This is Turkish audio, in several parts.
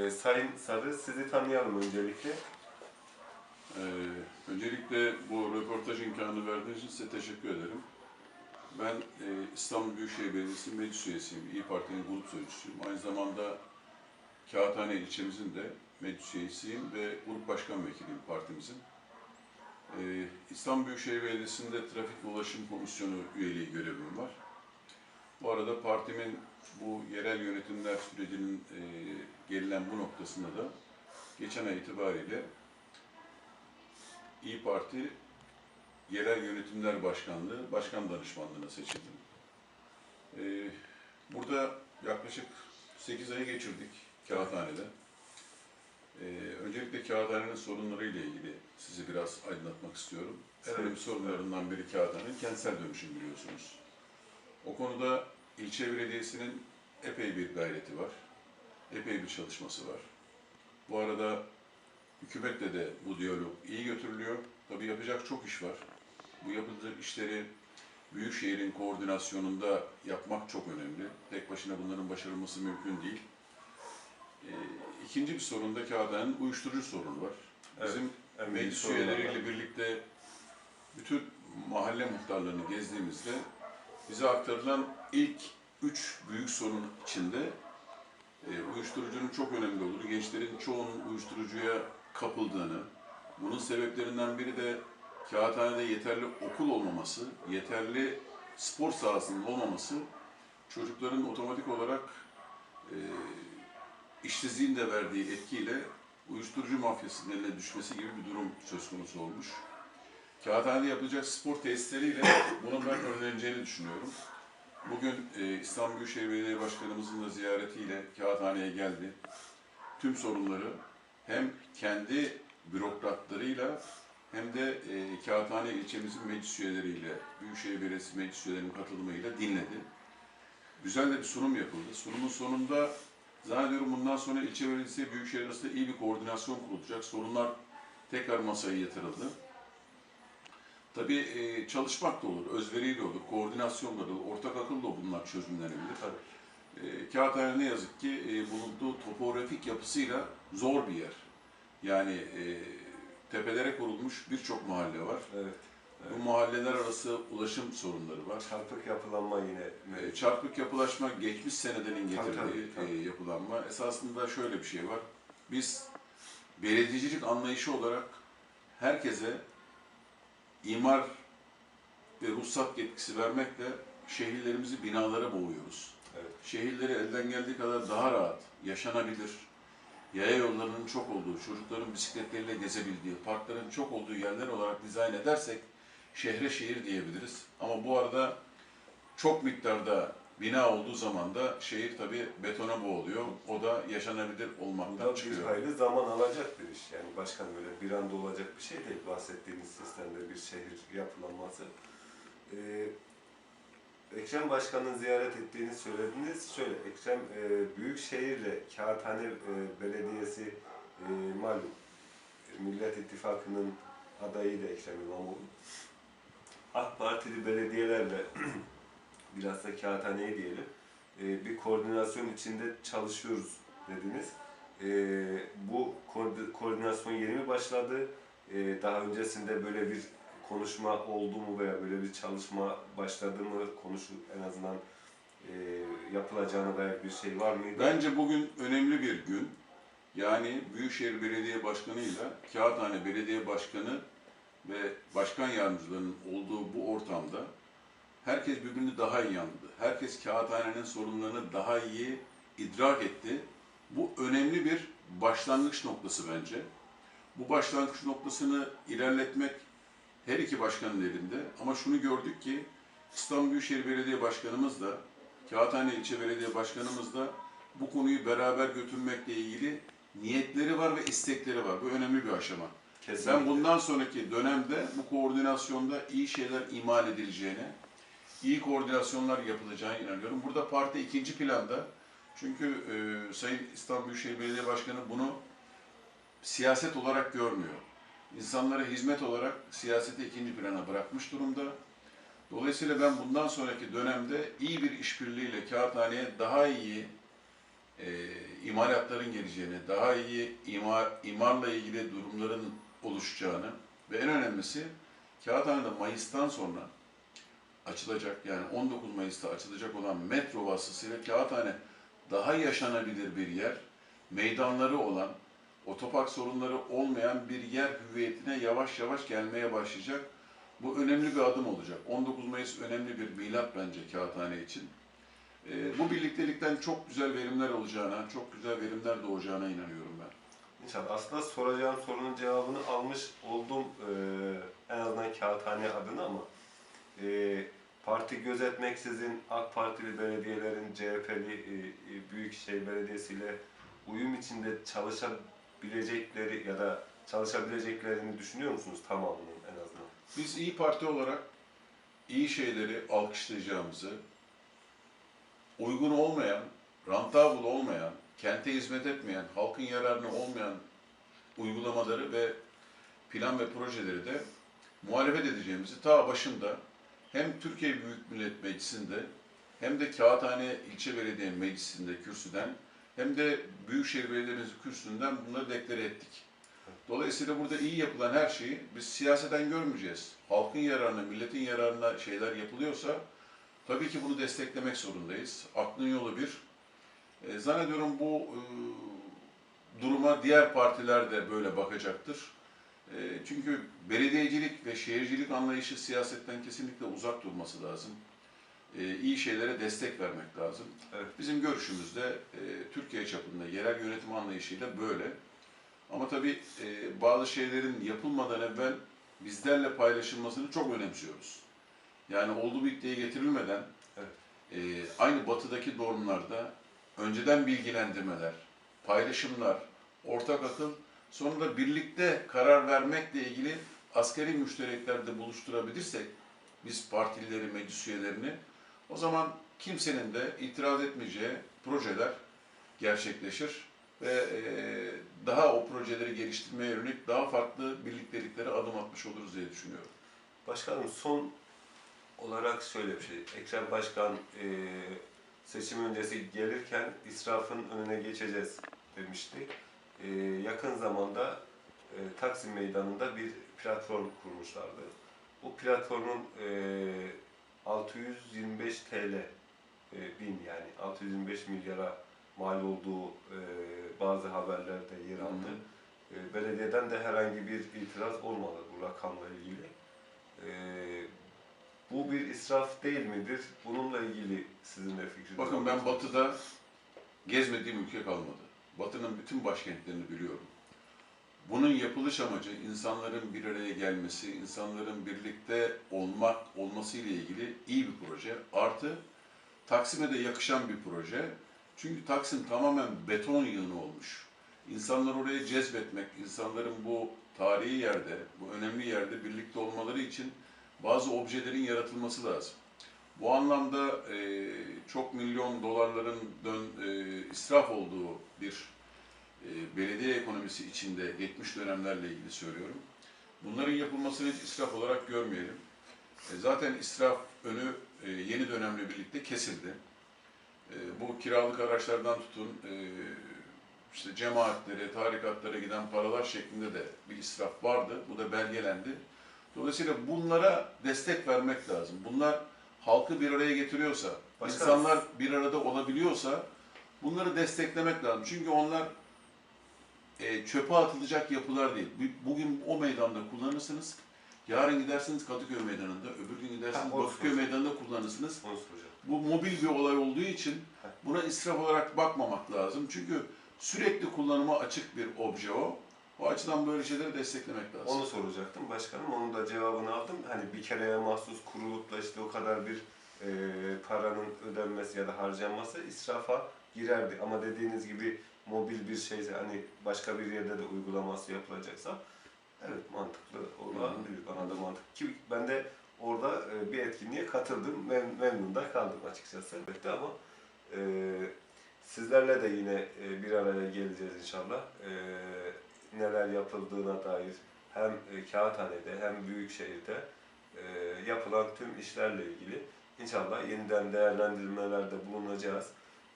Ee, Sayın Sarı sizi tanıyalım öncelikle. Ee, öncelikle bu röportaj imkanı verdiğiniz için size teşekkür ederim. Ben e, İstanbul Büyükşehir Belediyesi meclis üyesiyim. İyi Parti'nin grup sözcüsüyüm. Aynı zamanda Kağıthane ilçemizin de meclis üyesiyim ve grup başkan vekiliyim partimizin. Ee, İstanbul Büyükşehir Belediyesi'nde Trafik ve Ulaşım Komisyonu üyeliği görevim var. Bu arada partimin bu yerel yönetimler sürecinin e, gelinen bu noktasında da geçen ay itibariyle İyi Parti Yerel Yönetimler Başkanlığı Başkan Danışmanlığı'na seçildim. Ee, burada yaklaşık 8 ayı geçirdik Kağıthane'de. Ee, öncelikle Kağıthane'nin sorunlarıyla ilgili sizi biraz aydınlatmak istiyorum. En önemli sorunlarından biri Kağıthane'nin kentsel dönüşüm biliyorsunuz. O konuda ilçe belediyesinin epey bir gayreti var. Epey bir çalışması var. Bu arada Hükümetle de bu diyalog iyi götürülüyor. Tabii yapacak çok iş var. Bu yapılacak işleri Büyükşehir'in koordinasyonunda yapmak çok önemli. Tek başına bunların başarılması mümkün değil. Ee, ikinci bir sorun da Kağıthane'nin uyuşturucu sorunu var. Bizim büyük meclis üyeleriyle birlikte bütün mahalle muhtarlarını gezdiğimizde bize aktarılan ilk üç büyük sorun içinde e, uyuşturucunun çok önemli olduğunu, gençlerin çoğunun uyuşturucuya kapıldığını, bunun sebeplerinden biri de kağıthanede yeterli okul olmaması, yeterli spor sahasının olmaması, çocukların otomatik olarak e, işsizliğin de verdiği etkiyle uyuşturucu mafyasının eline düşmesi gibi bir durum söz konusu olmuş. Kağıthanede yapılacak spor tesisleriyle bunun ben önleneceğini düşünüyorum. Bugün e, İstanbul Büyükşehir Belediye Başkanımızın da ziyaretiyle Kağıthane'ye geldi. Tüm sorunları hem kendi bürokratlarıyla hem de e, Kağıthane ilçemizin meclis üyeleriyle, Büyükşehir Belediyesi meclis üyelerinin katılımıyla dinledi. Güzel de bir sunum yapıldı. Sunumun sonunda zannediyorum bundan sonra ilçe belediyesi Büyükşehir arasında iyi bir koordinasyon kurulacak. Sorunlar tekrar masaya yatırıldı. Tabii e, çalışmak da olur, özveriyle olur, koordinasyonla da olur, ortak akılla bunlar çözümlenebilir. Tabii. E, Kağıthane ne yazık ki e, bulunduğu topografik yapısıyla zor bir yer. Yani e, tepelere kurulmuş birçok mahalle var. Evet. Bu mahalleler arası ulaşım sorunları var. Çarpık yapılanma yine E, çarpık yapılaşma geçmiş senelerin Tabii, getirdiği tabii, tabii. e, yapılanma. Esasında şöyle bir şey var. Biz belediyecilik anlayışı olarak herkese imar ve ruhsat yetkisi vermekle şehirlerimizi binalara boğuyoruz. Evet. Şehirleri elden geldiği kadar daha rahat, yaşanabilir, yaya yollarının çok olduğu, çocukların bisikletleriyle gezebildiği, parkların çok olduğu yerler olarak dizayn edersek şehre şehir diyebiliriz. Ama bu arada çok miktarda bina olduğu zaman da şehir tabii betona boğuluyor. O da yaşanabilir olmaktan da bir çıkıyor. hayli zaman alacak bir iş. Yani başkan böyle bir anda olacak bir şey değil bahsettiğiniz sistemde bir şehir yapılanması. Ee, Ekrem Başkan'ın ziyaret ettiğini söylediniz. Şöyle, Ekrem e, Büyükşehir'le Kağıthane e, Belediyesi e, malum Millet İttifakı'nın adayı da Ekrem İmamoğlu. AK Partili belediyelerle biraz da Kağıthane'yi diyelim e, bir koordinasyon içinde çalışıyoruz dediniz. E, bu koordi- koordinasyon yeni mi başladı? E, daha öncesinde böyle bir konuşma oldu mu veya böyle bir çalışma başladı mı? Konuşu en azından e, yapılacağına dair bir şey var mıydı? Bence bugün önemli bir gün. Yani Büyükşehir Belediye Başkanı ile Kağıthane Belediye Başkanı ve başkan yardımcılarının olduğu bu ortamda herkes birbirini daha iyi anladı. Herkes Kağıthane'nin sorunlarını daha iyi idrak etti. Bu önemli bir başlangıç noktası bence. Bu başlangıç noktasını ilerletmek her iki başkanın elinde. Ama şunu gördük ki İstanbul Büyükşehir Belediye Başkanımız da Kağıthane İlçe Belediye Başkanımız da bu konuyu beraber götürmekle ilgili niyetleri var ve istekleri var. Bu önemli bir aşama. Kesinlikle. Ben bundan sonraki dönemde bu koordinasyonda iyi şeyler imal edileceğine, iyi koordinasyonlar yapılacağına inanıyorum. Burada parti ikinci planda. Çünkü e, Sayın İstanbul Büyükşehir Belediye Başkanı bunu siyaset olarak görmüyor. İnsanlara hizmet olarak siyaseti ikinci plana bırakmış durumda. Dolayısıyla ben bundan sonraki dönemde iyi bir işbirliğiyle Kağıthane'ye daha iyi e, imalatların geleceğini, daha iyi imar, imarla ilgili durumların oluşacağını ve en önemlisi Kağıthane'de Mayıs'tan sonra açılacak yani 19 Mayıs'ta açılacak olan metro vasıtasıyla Kağıthane daha yaşanabilir bir yer, meydanları olan, otopark sorunları olmayan bir yer hüviyetine yavaş yavaş gelmeye başlayacak. Bu önemli bir adım olacak. 19 Mayıs önemli bir milat bence Kağıthane için. Ee, bu birliktelikten çok güzel verimler olacağına, çok güzel verimler doğacağına inanıyorum ben. İnşallah. Aslında soracağım sorunun cevabını almış oldum e, en azından Kağıthane adına ama e, parti gözetmeksizin AK Partili belediyelerin CHP'li e, e, Büyükşehir Belediyesi ile uyum içinde çalışabilecekleri ya da çalışabileceklerini düşünüyor musunuz tamamının en azından? Biz İyi Parti olarak iyi şeyleri alkışlayacağımızı, uygun olmayan, rentable olmayan, kente hizmet etmeyen, halkın yararına olmayan uygulamaları ve plan ve projeleri de muhalefet edeceğimizi ta başında hem Türkiye Büyük Millet Meclisi'nde hem de Kağıthane İlçe Belediye Meclisi'nde kürsüden hem de Büyükşehir Belediye'mizin kürsüsünden bunları deklare ettik. Dolayısıyla burada iyi yapılan her şeyi biz siyaseten görmeyeceğiz. Halkın yararına, milletin yararına şeyler yapılıyorsa tabii ki bunu desteklemek zorundayız. Aklın yolu bir. E, zannediyorum bu e, duruma diğer partiler de böyle bakacaktır. E, çünkü belediyecilik ve şehircilik anlayışı siyasetten kesinlikle uzak durması lazım. E, iyi şeylere destek vermek lazım. Evet. Bizim görüşümüzde e, Türkiye çapında yerel yönetim anlayışıyla böyle. Ama tabii e, bazı şeylerin yapılmadan evvel bizlerle paylaşılmasını çok önemsiyoruz. Yani oldu bittiye getirilmeden Evet. e, aynı batıdaki normlarda önceden bilgilendirmeler, paylaşımlar, ortak akıl, sonra da birlikte karar vermekle ilgili askeri müştereklerde buluşturabilirsek biz partilileri, meclis üyelerini o zaman kimsenin de itiraz etmeyeceği projeler gerçekleşir ve e, daha o projeleri geliştirmeye yönelik daha farklı birlikteliklere adım atmış oluruz diye düşünüyorum. Başkanım son olarak şöyle bir şey. Ekrem Başkan e, seçim öncesi gelirken israfın önüne geçeceğiz demişti. E, yakın zamanda e, Taksim Meydanı'nda bir platform kurmuşlardı. Bu platformun e, 625 TL e, bin yani 625 milyara mal olduğu e, bazı haberlerde yer aldı. E, belediyeden de herhangi bir itiraz olmadı bu rakamla ilgili. E, bu bir israf değil midir? Bununla ilgili sizin de fikriniz Bakın ben? Batı'da gezmediğim ülke kalmadı. Batı'nın bütün başkentlerini biliyorum. Bunun yapılış amacı insanların bir araya gelmesi, insanların birlikte olmak olması ile ilgili iyi bir proje. Artı Taksim'e de yakışan bir proje. Çünkü Taksim tamamen beton yığını olmuş. İnsanları oraya cezbetmek, insanların bu tarihi yerde, bu önemli yerde birlikte olmaları için bazı objelerin yaratılması lazım. Bu anlamda e, çok milyon dolarların dön, e, israf olduğu bir e, belediye ekonomisi içinde geçmiş dönemlerle ilgili söylüyorum. Bunların yapılmasını hiç israf olarak görmeyelim. E, zaten israf önü e, yeni dönemle birlikte kesildi. E, bu kiralık araçlardan tutun, e, işte cemaatlere, tarikatlara giden paralar şeklinde de bir israf vardı. Bu da belgelendi. Dolayısıyla bunlara destek vermek lazım. Bunlar halkı bir araya getiriyorsa, Başkanım. insanlar bir arada olabiliyorsa bunları desteklemek lazım. Çünkü onlar e, çöpe atılacak yapılar değil. Bu- Bugün o meydanda kullanırsınız. Yarın gidersiniz Kadıköy Meydanı'nda, öbür gün gidersiniz Ha, olsun. Bakırköy Meydanı'nda kullanırsınız. Bu mobil bir olay olduğu için buna israf olarak bakmamak lazım. Çünkü sürekli kullanıma açık bir obje o. O açıdan böyle şeyleri desteklemek lazım. Onu soracaktım başkanım. Onun da cevabını aldım. Hani bir kereye mahsus kurulukla işte o kadar bir e, paranın ödenmesi ya da harcanması israfa girerdi. Ama dediğiniz gibi mobil bir şeyse hani başka bir yerde de uygulaması yapılacaksa evet mantıklı olabilir. Bana da mantıklı. Ki ben de orada e, bir etkinliğe katıldım. Mem memnun da kaldım açıkçası. Evet ama e, sizlerle de yine e, bir araya geleceğiz inşallah. E, neler yapıldığına dair hem e, Kağıthane'de hem Büyükşehir'de e, yapılan tüm işlerle ilgili inşallah yeniden değerlendirmelerde bulunacağız.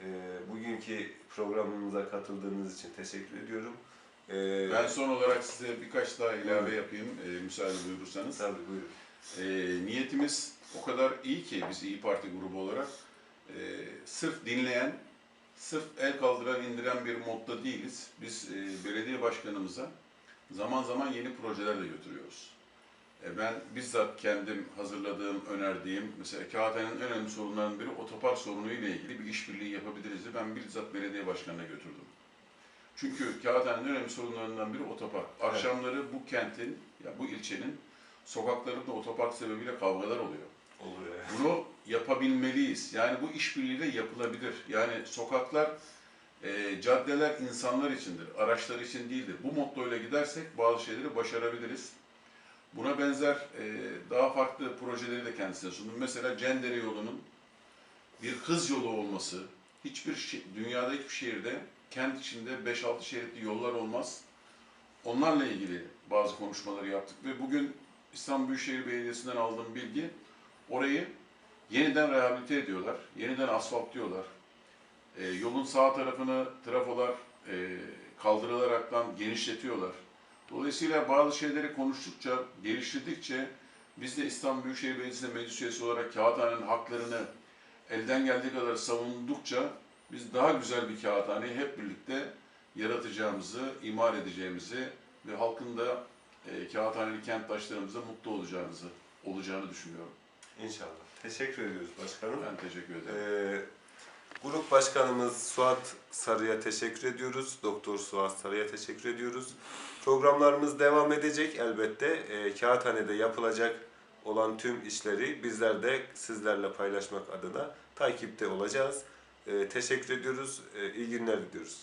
E, bugünkü programımıza katıldığınız için teşekkür ediyorum. Ben son olarak size birkaç daha ilave yapayım, e, müsaade buyurursanız. Tabii buyurun. E, niyetimiz o kadar iyi ki biz İyi Parti grubu olarak e, sırf dinleyen, sırf el kaldıran bir modda değiliz. Biz e, belediye başkanımıza zaman zaman yeni projeler de götürüyoruz. E, ben bizzat kendim hazırladığım, önerdiğim, mesela Kağıthane'nin en önemli sorunlarının biri otopark sorunu ile ilgili bir işbirliği yapabiliriz diye ben bizzat belediye başkanına götürdüm. Çünkü Kağıthane'nin en önemli sorunlarından biri otopark. Evet. Akşamları bu kentin, ya bu ilçenin sokaklarında otopark sebebiyle kavgalar oluyor. Olur ya. Bunu yapabilmeliyiz. Yani bu işbirliğiyle yapılabilir. Yani sokaklar, e, caddeler insanlar içindir, araçlar için değildir. Bu mottoyla gidersek bazı şeyleri başarabiliriz. Buna benzer e, daha farklı projeleri de kendisine sundum. Mesela Cendere yolunun bir hız yolu olması, hiçbir dünyada hiçbir şehirde kent içinde 5-6 şeritli yollar olmaz. Onlarla ilgili bazı konuşmaları yaptık ve bugün İstanbul Büyükşehir Belediyesi'nden aldığım bilgi orayı yeniden rehabilite ediyorlar, yeniden asfaltlıyorlar. E, yolun sağ tarafını trafolar e, kaldırılaraktan genişletiyorlar. Dolayısıyla bazı şeyleri konuştukça, geliştirdikçe biz de İstanbul Büyükşehir Belediyesi'nde meclis üyesi olarak kağıthanenin haklarını elden geldiği kadar savundukça biz daha güzel bir kağıthaneyi hep birlikte yaratacağımızı, imar edeceğimizi ve halkın da e, kağıthaneli kenttaşlarımıza mutlu olacağımızı olacağını düşünüyorum. İnşallah. Teşekkür ediyoruz başkanım. Ben teşekkür ederim. Ee, grup başkanımız Suat Sarı'ya teşekkür ediyoruz. Doktor Suat Sarı'ya teşekkür ediyoruz. Programlarımız devam edecek elbette. Ee, Kağıthane'de yapılacak olan tüm işleri bizler de sizlerle paylaşmak adına takipte olacağız. Ee, teşekkür ediyoruz. Ee, iyi günler diliyoruz.